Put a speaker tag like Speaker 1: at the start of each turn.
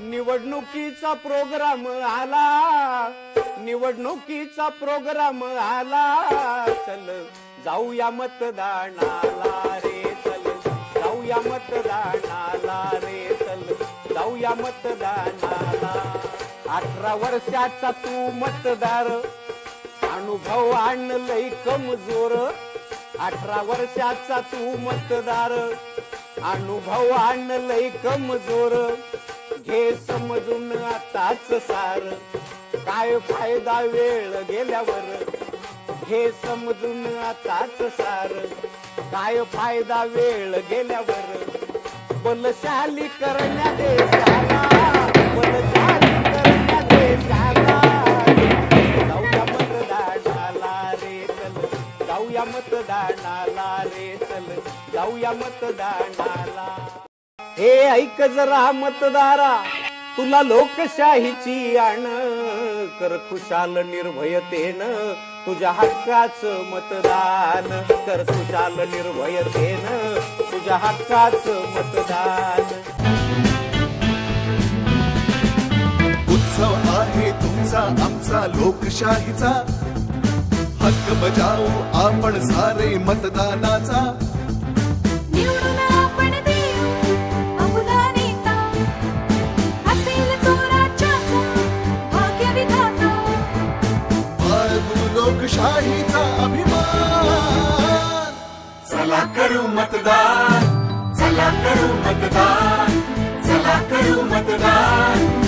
Speaker 1: निवडणुकीचा प्रोग्राम आला. निवडणुकीचा प्रोग्राम आला. चल जाऊया मतदानाला रे चल. जाऊया मतदानाला रे चल. जाऊया मतदानाला. अठरा वर्षाचा तू मतदार. अनुभव आणलय कमजोर. अठरा वर्षाचा तू मतदार. अनुभव आणलय कमजोर. हे समजून आताच सार. काय फायदा वेळ गेल्यावर? हे समजून आताच सार. काय फायदा वेळ गेल्यावर? बलशाली करण्या देशाला बलशाली करण्या देशाला. जाऊया मतदानाला रे चल. जाऊया मतदानाला रे चल. जाऊया मतदानाला. हे ऐक जरा मतदारा तुला लोकशाहीची आण. कर खुशाल निर्भयतेनं तुझ्या हक्काच मतदान. कर खुशाल निर्भयतेनं तुझ्या हक्काच मतदान.
Speaker 2: उत्सव आहे तुमचा आमचा लोकशाहीचा. हक्क बजाओ आपण सारे मतदानाचा. लोकशाहीचा अभिमान. चला करू मतदान चला करू मतदान चला करू मतदान.